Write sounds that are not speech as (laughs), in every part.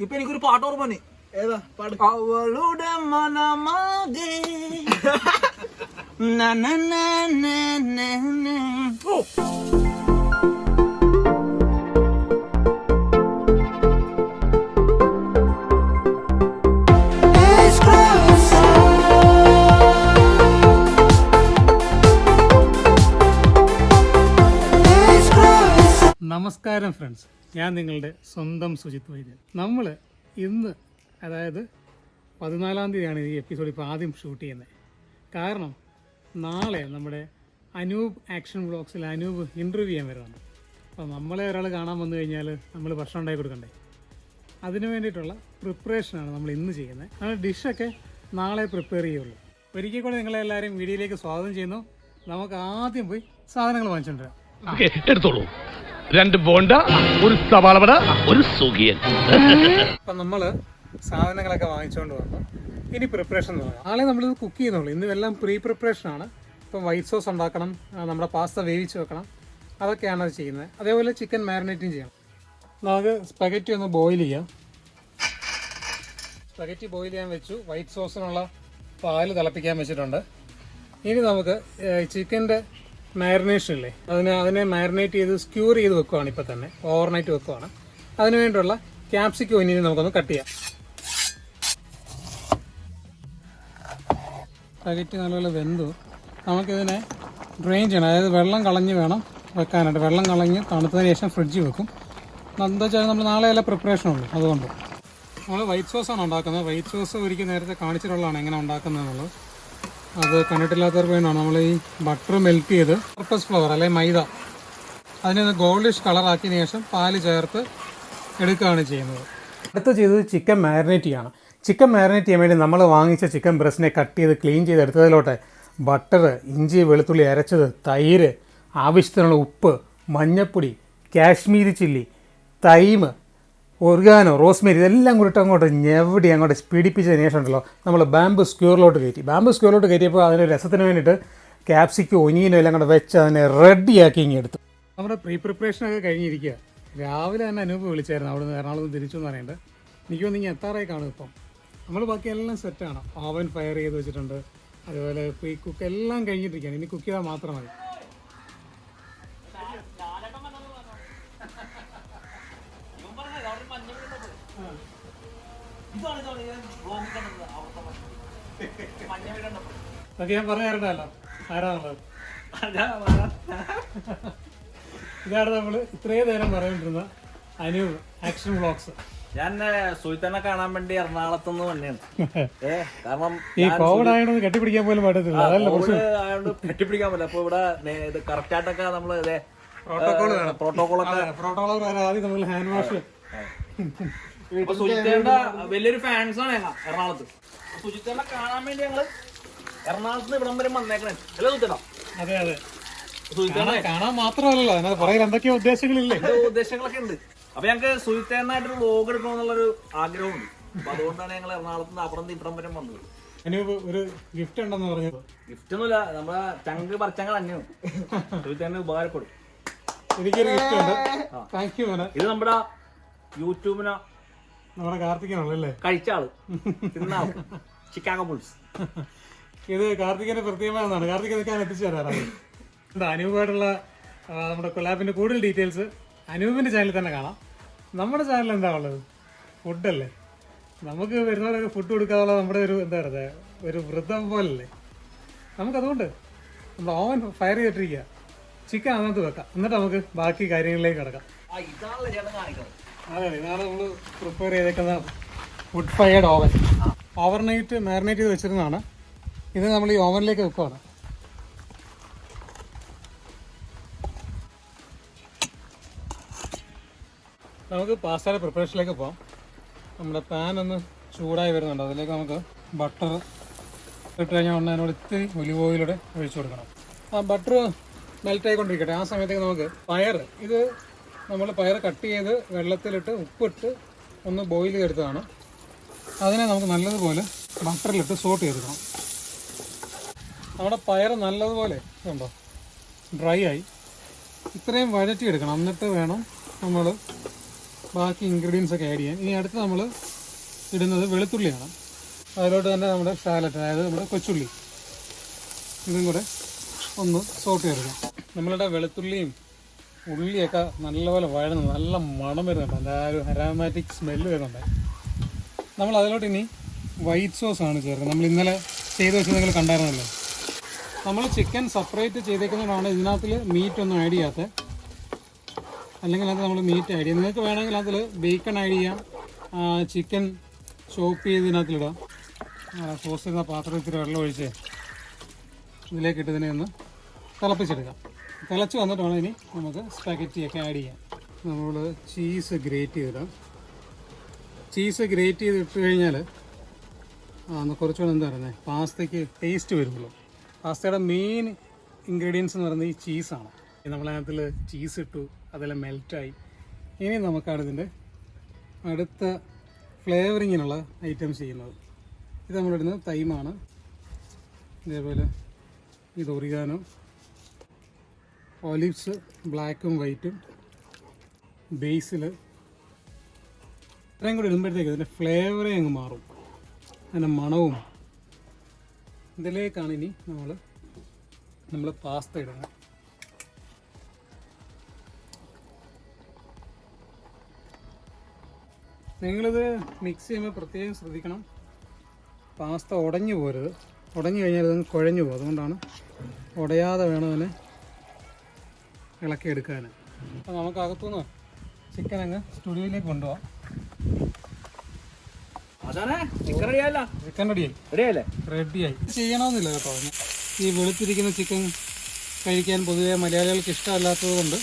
ഇപ്പൊ എനിക്കൊരു പാട്ട് ഓർമ്മ വന്നി. ഏതാ പാട് അവളുടെ മനമാകെ. (laughs) ഓ. നമസ്കാരം ഫ്രണ്ട്സ് ഞാൻ നിങ്ങളുടെ സ്വന്തം സുജിത് വൈദ്യൻ. നമ്മൾ ഇന്ന് അതായത് പതിനാലാം തീയതിയാണ് ഈ എപ്പിസോഡ് ഇപ്പോൾ ആദ്യം ഷൂട്ട് ചെയ്യുന്നത്. കാരണം നാളെ നമ്മുടെ അനൂപ് ആക്ഷൻ ബ്ലോഗ്സിൽ അനൂപ് ഇന്റർവ്യൂ ചെയ്യാൻ വരുന്നുണ്ട്. അപ്പോൾ നമ്മളെ ഒരാൾ കാണാൻ വന്നു കഴിഞ്ഞാൽ നമ്മൾ ഭക്ഷണം ഉണ്ടാക്കി കൊടുക്കണ്ടേ? അതിന് വേണ്ടിയിട്ടുള്ള പ്രിപ്പറേഷനാണ് നമ്മൾ ഇന്ന് ചെയ്യുന്നത്. നമ്മൾ ഡിഷൊക്കെ നാളെ പ്രിപ്പയർ ചെയ്യുള്ളൂ. ഒരിക്കൽ കൂടെ നിങ്ങളെല്ലാവരും വീഡിയോയിലേക്ക് സ്വാഗതം ചെയ്യുന്നു. നമുക്ക് ആദ്യം പോയി സാധനങ്ങൾ വാങ്ങിച്ചിട്ടുണ്ട് രണ്ട് ബോണ്ട ഒരു സവാളവട. ഒരു സുഖിയൻ. അപ്പൊ നമ്മൾ സാധനങ്ങളൊക്കെ വാങ്ങിച്ചുകൊണ്ട് വന്നു. ഇനി പ്രിപ്പറേഷൻ ആളെ നമ്മൾ ഇത് കുക്ക് ചെയ്യുന്നുള്ളൂ. ഇന്ന് എല്ലാം പ്രീ പ്രിപ്പറേഷൻ ആണ്. ഇപ്പം വൈറ്റ് സോസ് ഉണ്ടാക്കണം നമ്മുടെ പാസ്ത വേവിച്ച് വെക്കണം. അതൊക്കെയാണ് അത് ചെയ്യുന്നത്. അതേപോലെ ചിക്കൻ മാരിനേറ്റും ചെയ്യണം. നമുക്ക് സ്പഗറ്റി ഒന്ന് ബോയിൽ ചെയ്യാം. സ്പഗറ്റി ബോയിൽ ചെയ്യാൻ വെച്ചു. വൈറ്റ് സോസിനുള്ള പാൽ തിളപ്പിക്കാൻ വെച്ചിട്ടുണ്ട്. ഇനി നമുക്ക് ചിക്കന്റെ മാരിനേഷൻ അല്ലേ അതിനെ അതിനെ മാരിനേറ്റ് ചെയ്ത് സ്ക്യൂർ ചെയ്ത് വെക്കുവാണ് ഇപ്പം തന്നെ. ഓവർനൈറ്റ് വെക്കുവാണ്. അതിനുവേണ്ടിയുള്ള വേണ്ടിയുള്ള ക്യാപ്സിക്കം ഇനി നമുക്കൊന്ന് കട്ട് ചെയ്യാം. സ്പഗറ്റി നല്ലപോലെ വെന്തു. നമുക്കിതിനെ ഡ്രെയിൻ ചെയ്യണം. അതായത് വെള്ളം കളഞ്ഞ് വേണം വെക്കാനായിട്ട്. വെള്ളം കളഞ്ഞ് തണുത്തതിന് ശേഷം ഫ്രിഡ്ജ് വെക്കും. എന്താ വെച്ചാൽ നമ്മൾ നാളെ എല്ലാം പ്രിപ്പറേഷൻ ഉണ്ട് അതുകൊണ്ട്. നമ്മൾ വൈറ്റ് സോസാണ് ഉണ്ടാക്കുന്നത്. വൈറ്റ് സോസ് ഒരിക്കൽ നേരത്തെ കാണിച്ചിട്ടുള്ളതാണ് എങ്ങനെ ഉണ്ടാക്കുന്നത് എന്നുള്ളത് അത് കണ്ടിട്ടില്ലാത്തവർക്ക് വേണ്ടിയാണ് നമ്മൾ ഈ ബട്ടർ മെൽറ്റ് ചെയ്ത് പർപ്പസ് ഫ്ലവർ അല്ലെ മൈദ അതിനെ ഗോൾഡിഷ് കളറാക്കിയതിന് ശേഷം പാൽ ചേർത്ത് എടുക്കുകയാണ് ചെയ്യുന്നത്. അടുത്ത ചെയ്തത് ചിക്കൻ മാരിനേറ്റ് ചെയ്യാണ്. ചിക്കൻ മാരിനേറ്റ് ചെയ്യാൻ വേണ്ടി നമ്മൾ വാങ്ങിച്ച ചിക്കൻ ബ്രസ്റ്റിനെ കട്ട് ചെയ്ത് ക്ലീൻ ചെയ്ത് എടുത്തതിലോട്ട് ബട്ടർ ഇഞ്ചി വെളുത്തുള്ളി അരച്ചത് തൈര് ആവശ്യത്തിനുള്ള ഉപ്പ് മഞ്ഞപ്പൊടി Kashmiri chilli thyme oregano rosemary ഇതെല്ലാം കൂടിയിട്ട് അങ്ങോട്ട് ഞെവടി അങ്ങോട്ട് പിടിപ്പിച്ചതിന് ശേഷം ഉണ്ടല്ലോ നമ്മൾ ബാമ്പ് സ്ക്യൂറിലോട്ട് കയറ്റി. ബാമ്പ് സ്ക്യൂറിലോട്ട് കയറ്റിയപ്പോൾ അതിന് രസത്തിന് വേണ്ടിയിട്ട് ക്യാപ്സിക്കോ ഒനിയനോ എല്ലാം കൂടെ വെച്ച് അതിനെ റെഡിയാക്കി ഇങ്ങനെ എടുത്തു. നമ്മുടെ പ്രീ പ്രിപ്പറേഷനൊക്കെ കഴിഞ്ഞിരിക്കുക. രാവിലെ തന്നെ അനൂപ് വിളിച്ചായിരുന്നു അവിടെ നിന്ന് എറണാകുളം തിരിച്ചു എന്ന് പറയേണ്ടത് എനിക്ക് ഇങ്ങനെ എത്താറായി കാണും ഇപ്പം. നമ്മൾ ബാക്കി എല്ലാം സെറ്റാണ് ഓവൻ ഫയർ ചെയ്ത് വെച്ചിട്ടുണ്ട്. അതുപോലെ പ്രീ കുക്ക് എല്ലാം കഴിഞ്ഞിട്ടിരിക്കുകയാണ്. ഇനി കുക്ക് ചെയ്താൽ മാത്രം മതി. ഇതാണ് ഇതാണ് ഞാൻ vlog കണ്ടത്. അവിടുത്തെ മഞ്ഞ- മഞ്ഞ വീട് കണ്ടപ്പോ. അതൊക്കെ ഞാൻ പറഞ്ഞു തരണ്ടല്ലോ ആരാണുള്ളത്. ഇതാണ് നമ്മൾ ഇത്രയും നേരം പറയേണ്ടിരുന്ന അനു ആക്ഷൻ വ്ളോഗ്സ്. ഞാൻ സുൽത്താനെ കാണാൻ വേണ്ടി എറണാകുളത്ത് നിന്ന് ഏ കാരണം ഈ കോവിഡ് ആയതുകൊണ്ട് കെട്ടിപ്പിടിക്കാൻ പോലും പറ്റത്തില്ല. അതല്ല കോവിഡ് ആയതുകൊണ്ട് കെട്ടിപ്പിടിക്കാൻ പറ്റില്ല. അപ്പൊ ഇവിടെ നേ- ഇത് കറക്റ്റ് ആയിട്ടൊക്കെ നമ്മൾ പ്രോട്ടോകോൾ പ്രോട്ടോകോൾ വേണം. പ്രോട്ടോകോളൊക്കെ പ്രോട്ടോകോൾ ആദ്യം നമ്മൾ ഹാൻഡ് വാഷ്. ഇപ്പൊ സുജിത്തേന്റെ വലിയൊരു ഫാൻസ് ആണ് ഞങ്ങൾ എറണാകുളത്ത്. സുജിത്തേന്റെ കാണാൻ വേണ്ടി ഞങ്ങൾ എറണാകുളത്ത് നിന്ന് ഇവിടം വരെ വന്നേക്കണേ. അല്ലേ സുജിത്തേട്ടാ? അതെ അതെ. സുജിത്തേനെ കാണാൻ മാത്രമല്ല അതിനകത്ത് പുറകിൽ എന്തൊക്കെയോ ഉദ്ദേശങ്ങളില്ലേ? ഉദ്ദേശങ്ങളൊക്കെ ഉണ്ട്. അപ്പൊ ഞങ്ങൾക്ക് സുഹിത്തേനായിട്ടൊരു വ്ലോഗ് എടുക്കണമെന്നുള്ളൊരു ആഗ്രഹമുണ്ട്. അപ്പൊ അതുകൊണ്ടാണ് ഞങ്ങൾ എറണാകുളത്ത് നിന്ന് അപ്പുറം ഇവിടം വരെ വന്നത്. ഒരു ഗിഫ്റ്റ് ഉണ്ടെന്ന് പറഞ്ഞു? ഗിഫ്റ്റ് ഒന്നുമില്ല. നമ്മളെ ചങ്ക് പറിച്ചങ്ങൾ തന്നെയാണ്. സുഹിത്തേനെ ഉപകാരപ്പെടും. എനിക്കൊരു ഗിഫ്റ്റ് ഉണ്ട്. താങ്ക് യു ഇത് നമ്മുടെ യൂട്യൂബിനെ നമ്മുടെ കാർത്തികനാണല്ലേ കഴിച്ച ആൾ. Chicago bull's. ഇത് കാർത്തികന്റെ പ്രത്യേകമാണെന്നാണ്. കാർത്തിക് നിൽക്കാൻ എത്തിച്ചു തരാറാണ് എന്താ അനൂപായിട്ടുള്ള നമ്മുടെ കൊലാബിന്റെ കൂടുതൽ ഡീറ്റെയിൽസ് അനൂപിന്റെ ചാനലിൽ തന്നെ കാണാം. നമ്മുടെ ചാനൽ എന്താ ഉള്ളത്? ഫുഡല്ലേ നമുക്ക് വരുന്നവരൊക്കെ ഫുഡ് കൊടുക്കാനുള്ള നമ്മുടെ ഒരു എന്താ പറയുക ഒരു വൃദ്ധം പോലല്ലേ? നമുക്കതുകൊണ്ട് നമ്മൾ ഓവൻ ഫയർ ചെയ്തിട്ടിരിക്കുക. ചിക്കൻ അതിനകത്ത് വെക്കാം. എന്നിട്ട് നമുക്ക് ബാക്കി കാര്യങ്ങളിലേക്ക് കിടക്കാം. ആ ഇതാണല്ലോ ചേട്ടൻ കാണിക്കുന്നത്. അതെ ഇതാണ് നമ്മൾ പ്രിപ്പയർ ചെയ്തേക്കുന്ന wood fired oven overnight marinate ചെയ്ത് വെച്ചിരുന്നതാണ്. ഇത് നമ്മൾ ഈ ഓവനിലേക്ക് വെക്കുവാണ്. നമുക്ക് പാസ്തയുടെ പ്രിപ്പറേഷനിലേക്ക് പോകാം നമ്മുടെ പാൻ ഒന്ന് ചൂടായി വരുന്നുണ്ട്. അതിലേക്ക് നമുക്ക് ബട്ടർ ഇട്ട് കഴിഞ്ഞാൽ ഉടനെ അതിനോട് ഇത്തിരി ഒലിവ് ഓയിലൂടെ ഒഴിച്ചു കൊടുക്കണം. ആ ബട്ടർ മെൽറ്റ് ആയിക്കൊണ്ടിരിക്കട്ടെ. ആ സമയത്തേക്ക് നമുക്ക് പയർ ഇത് നമ്മൾ പയർ കട്ട് ചെയ്ത് വെള്ളത്തിലിട്ട് ഉപ്പിട്ട് ഒന്ന് ബോയിൽ ചെയ്തെടുത്തതാണ്. അതിനെ നമുക്ക് നല്ലതുപോലെ ബട്ടറിലിട്ട് സോട്ട് ചെയ്തെടുക്കണം. നമ്മുടെ പയർ നല്ലതുപോലെ ഉണ്ടോ ഡ്രൈ ആയി. ഇത്രയും വഴറ്റി എടുക്കണം എന്നിട്ട് വേണം നമ്മൾ ബാക്കി ഇൻഗ്രീഡിയൻസ് ഒക്കെ ആഡ് ചെയ്യാൻ. ഇനി അടുത്ത് നമ്മൾ ഇടുന്നത് വെളുത്തുള്ളിയാണ്. അതിലോട്ട് തന്നെ നമ്മുടെ സാലഡ് അതായത് നമ്മുടെ കൊച്ചുള്ളി. ഇതും കൂടെ ഒന്ന് സോട്ട് ചെയ്തെടുക്കാം നമ്മളുടെ വെളുത്തുള്ളിയും ഉള്ളിയൊക്കെ നല്ലപോലെ വഴന്നു നല്ല മണം വരുന്നുണ്ട്. അതിന്റെ ആ ഒരു അരോമാറ്റിക് സ്മെല്ല് വരുന്നുണ്ട്. നമ്മൾ അതിലോട്ട് ഇനി വൈറ്റ് സോസ് ആണ് ചേർക്കുന്നത്. നമ്മൾ ഇന്നലെ ചെയ്ത് വെച്ചത് നിങ്ങൾ കണ്ടായിരുന്നല്ലോ. നമ്മൾ ചിക്കൻ സെപ്പറേറ്റ് ചെയ്തേക്കുന്നതാണ് ഇതിനകത്തിൽ മീറ്റ് ഒന്നും ആഡ് ചെയ്യാത്തത് അല്ലെങ്കിൽ അത് നമ്മൾ മീറ്റ് ആഡ് ചെയ്യാം. നിങ്ങൾക്ക് വേണമെങ്കിൽ അതിൽ ബേക്കൺ ആഡ് ചെയ്യാം. ചിക്കൻ ചോപ്പ് ചെയ്ത് ഇതിനകത്തിലിടാം സോസ് ചെയ്യുന്ന പാത്രത്തിൽ വെള്ളം ഒഴിച്ച് ഇതിലേക്ക് ഇട്ടതിനെ ഒന്ന് തിളപ്പിച്ചെടുക്കാം. തിളച്ച് വന്നിട്ടാണ് ഇനി നമുക്ക് സ്പാഗറ്റിയൊക്കെ ആഡ് ചെയ്യാം നമ്മൾ ചീസ് ഗ്രേറ്റ് ചെയ്തിടാം. ചീസ് ഗ്രേറ്റ് ചെയ്ത് ഇട്ട് കഴിഞ്ഞാൽ കുറച്ചുകൂടെ എന്താ പറയുന്നത് പാസ്തയ്ക്ക് ടേസ്റ്റ് വരുള്ളൂ പാസ്തയുടെ മെയിൻ ഇൻഗ്രീഡിയൻസ് എന്ന് പറയുന്നത് ഈ ചീസാണ് നമ്മളതിനകത്തിൽ ചീസ് ഇട്ടു അതെല്ലാം മെൽറ്റായി ഇനി നമുക്കാണ് ഇതിന്റെ അടുത്ത ഫ്ലേവറിങ്ങിനുള്ള ഐറ്റംസ് ചെയ്യുന്നത്. ഇത് നമ്മളിടുന്നത് തൈമാണ് ഇതേപോലെ ഇത് ഒറിഗാനോ ഒലിവ്സ് ബ്ലാക്കും വൈറ്റും ബേസിൽ ഇത്രയും കൂടി ഇടുമ്പോഴത്തേക്ക് ഇതിന്റെ ഫ്ലേവറേ അങ്ങ് മാറും. അതിന്റെ മണവും ഇതിലേക്കാണ് ഇനി നമ്മൾ നമ്മൾ പാസ്ത ഇടുന്നത്. നിങ്ങളിത് മിക്സ് ചെയ്യുമ്പോൾ പ്രത്യേകം ശ്രദ്ധിക്കണം. പാസ്ത ഉടഞ്ഞു പോരുത്. ഉടഞ്ഞു കഴിഞ്ഞാൽ ഇതങ്ങ് കുഴഞ്ഞു പോകും. അതുകൊണ്ടാണ് ഉടയാതെ വേണം അതിനെ ഇളക്കിയെടുക്കാൻ അപ്പോൾ നമുക്ക് അകത്തുനിന്ന് ചിക്കൻ അങ്ങ് സ്റ്റുഡിയോയിലേക്ക് കൊണ്ടുപോകാം ആശാനെ ചിക്കൻ റെഡിയായി റെഡിയായി ചെയ്യണമെന്നില്ല കേട്ടോ. ഈ വെളുത്തിരിക്കുന്ന ചിക്കൻ കഴിക്കാൻ പൊതുവെ മലയാളികൾക്ക് ഇഷ്ടമല്ലാത്തത് കൊണ്ട്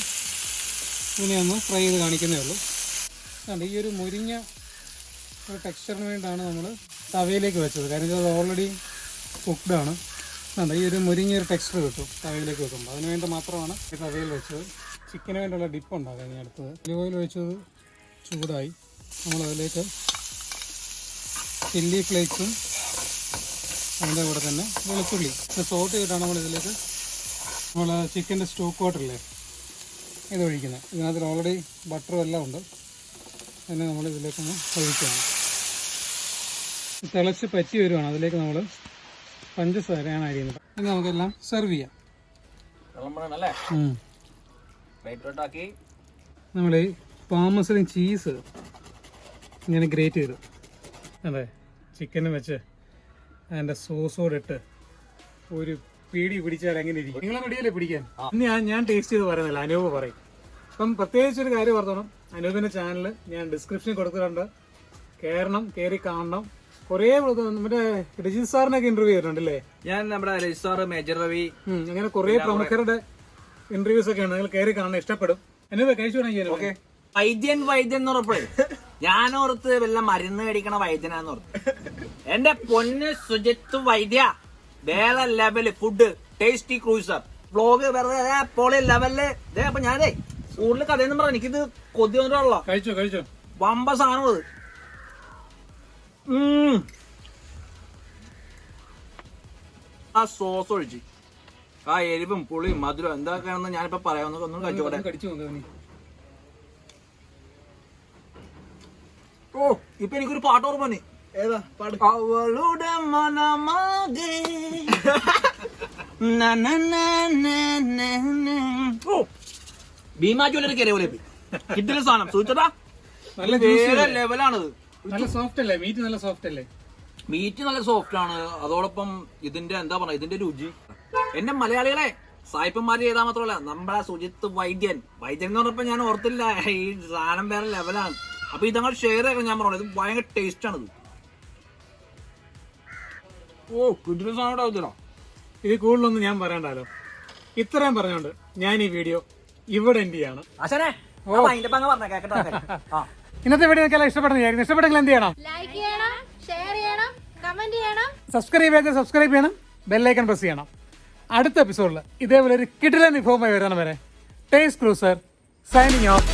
ഇതിനെ ഒന്ന് ഫ്രൈ ചെയ്ത് കാണിക്കുന്നേ ഉള്ളൂ. കണ്ട് ഈ ഒരു മുരിഞ്ഞ ഒരു ടെക്സ്ചറിന് വേണ്ടിയാണ് നമ്മൾ തവയിലേക്ക് വെച്ചത്. കാരണം ഇത് ഓൾറെഡി കുക്ക്ഡ് കണ്ട് ഈ ഒരു മുരിങ്ങിയൊരു ടെക്സ്ചർ കിട്ടും തവയിലേക്ക് വെക്കുമ്പോൾ അതിന് വേണ്ടി മാത്രമാണ് ഈ തവയിൽ വെച്ചത്. ചിക്കന് വേണ്ടിയുള്ള ഡിപ്പ് ഉണ്ടാക്കാം ഇനി അടുത്തത്. ഒലിവ് ഓയിൽ വെച്ചത് ചൂടായി. നമ്മൾ അതിലേക്ക് ചില്ലി ഫ്ലേക്സും അതിന്റെ കൂടെ തന്നെ വെളുത്തുള്ളി. ഇത് സോട്ട് ചെയ്തിട്ടാണ് നമ്മൾ ഇതിലേക്ക് നമ്മൾ ചിക്കന്റെ സ്റ്റോക്ക് വാട്ടറില്ലേ ഇത് ഒഴിക്കുന്നത്. ഇതിനകത്ത് ഓൾറെഡി ബട്ടറും എല്ലാം ഉണ്ട്. അതിനെ നമ്മൾ ഇതിലേക്കൊന്ന് ഒഴിക്കണം. തിളച്ച് പറ്റി വരുവാണ്. അതിലേക്ക് നമ്മൾ പഞ്ചസാരയാണ് അരിയുന്നത്. ഇനി നമുക്കെല്ലാം സെർവ് ചെയ്യാം. നമ്മൾ പാമസിലും ചീസ് ഇങ്ങനെ ഗ്രേറ്റ് ചെയ്തു. അതെ ചിക്കനും വെച്ച് അതിന്റെ സോസോടിട്ട് ഒരു പീടി പിടിച്ചാൽ എങ്ങനെ ഇരിക്കും? നിങ്ങളെ പിടിയല്ലേ പിടിക്കാൻ? ഇനി ഞാൻ ഞാൻ ടേസ്റ്റ് ചെയ്ത് പറയുന്നില്ല അനൂപ് പറയും. അപ്പം പ്രത്യേകിച്ച് ഒരു കാര്യം ഓർത്തണം. അനൂപിന്റെ ചാനൽ ഞാൻ ഡിസ്ക്രിപ്ഷനിൽ കൊടുത്തിട്ടുണ്ട്. കയറണം കയറി കാണണം. കുറേ മറ്റേ രജിത് സാറിനൊക്കെ ഇന്റർവ്യൂ ചെയ്തിട്ടുണ്ടല്ലേ? ഞാൻ നമ്മുടെ രജിത് സാർ മേജർ രവി. അങ്ങനെ കൊറേ പ്രമുഖരുടെ ഇന്റർവ്യൂസ് ഒക്കെ ഉണ്ട്. നിങ്ങൾ കയറി കാണാൻ ഇഷ്ടപ്പെടും. എന്നെ കഴിച്ചു ഓക്കെ. വൈദ്യൻ വൈദ്യൻ എന്ന് ഉറപ്പേ ഞാനോർത്ത് വല്ല മരുന്ന് കഴിക്കണ വൈദ്യനാന്ന് ഓർത്ത്. എന്റെ പൊന്ന് സുജിത്ത് വൈദ്യ വേറെ level food tasty cruiser vlog വെറുതെ പോളി ലെവലിൽ അപ്പൊ ഞാനേ കൂടുതൽ കഥയെന്നും പറഞ്ഞു എനിക്കിത് കൊതി വന്നിട്ടുള്ള കഴിച്ചോ കഴിച്ചോ. വമ്പ സാധനം. ആ സോസ് ഒഴിച്ച് ആ എരിവും പുളിയും മധുരം എന്താക്കാണെന്ന് ഞാനിപ്പോ പറയാം ഒന്നും കഴിച്ചോട്ടെ. കഴിച്ചോടെ ഓ ഇപ്പൊ എനിക്കൊരു പാട്ട് ഓർമ്മ വന്നി. ഏതാ? അവളുടെ മനമാകെ. ഭീമാ ജ്വല്ലറി കയറിയ പോലെ കിട്ടില്ല സാധനം. സൂചിച്ചതാ? നല്ല വേറെ ലെവലാണിത് നല്ല സോഫ്റ്റ് അല്ലേ? മീറ്റ് നല്ല സോഫ്റ്റ് അല്ലേ? മീറ്റ് നല്ല സോഫ്റ്റ് ആണ്. അതോടൊപ്പം ഇതിന്റെ എന്താ പറയാ ഇതിന്റെ രുചി. എന്റെ മലയാളികളെ സായിപ്പന്മാര് ചെയ്താൽ മാത്രമല്ല നമ്മളെ സുജിത്ത് വൈദ്യൻ. വൈദ്യൻ എന്ന് പറഞ്ഞപ്പോ ഞാൻ ഓർത്തില്ല ഈ സാധനം വേറെ ലെവലാണ് അപ്പൊ ഇതങ്ങൾ ഷെയർ ചെയ്യണം ഞാൻ പറഞ്ഞു ഇത് ഭയങ്കര ടേസ്റ്റ് ആണിത്. ഓ കിട്ടുന്ന സാധനം ഇത് കൂടുതലൊന്നും ഞാൻ പറയണ്ടല്ലോ ഇത്രയും പറഞ്ഞോണ്ട് ഞാൻ ഈ വീഡിയോ ഇവിടെ അച്ഛനെ ഓ. അതിന്റെ പങ്ങ് പറഞ്ഞ കേക്കട്ടെ. ആ. ഇന്നത്തെ വീഡിയോ നിങ്ങൾക്ക് എല്ലാം ഇഷ്ടപ്പെടുന്നത് ഇഷ്ടപ്പെട്ടെങ്കിൽ എന്ത് ചെയ്യണം? ലൈക്ക് ചെയ്യണം ഷെയർ ചെയ്യണം കമന്റ് ചെയ്യണം. സബ്സ്ക്രൈബ് ചെയ്ത് സബ്സ്ക്രൈബ് ചെയ്യണം ബെല്ലൈക്കൺ പ്രസ് ചെയ്യണം. അടുത്ത എപ്പിസോഡിൽ ഇതേപോലെ ഒരു കിടിലൻ വിഭവമായി വരണം വരെ. Taste cruiser signing off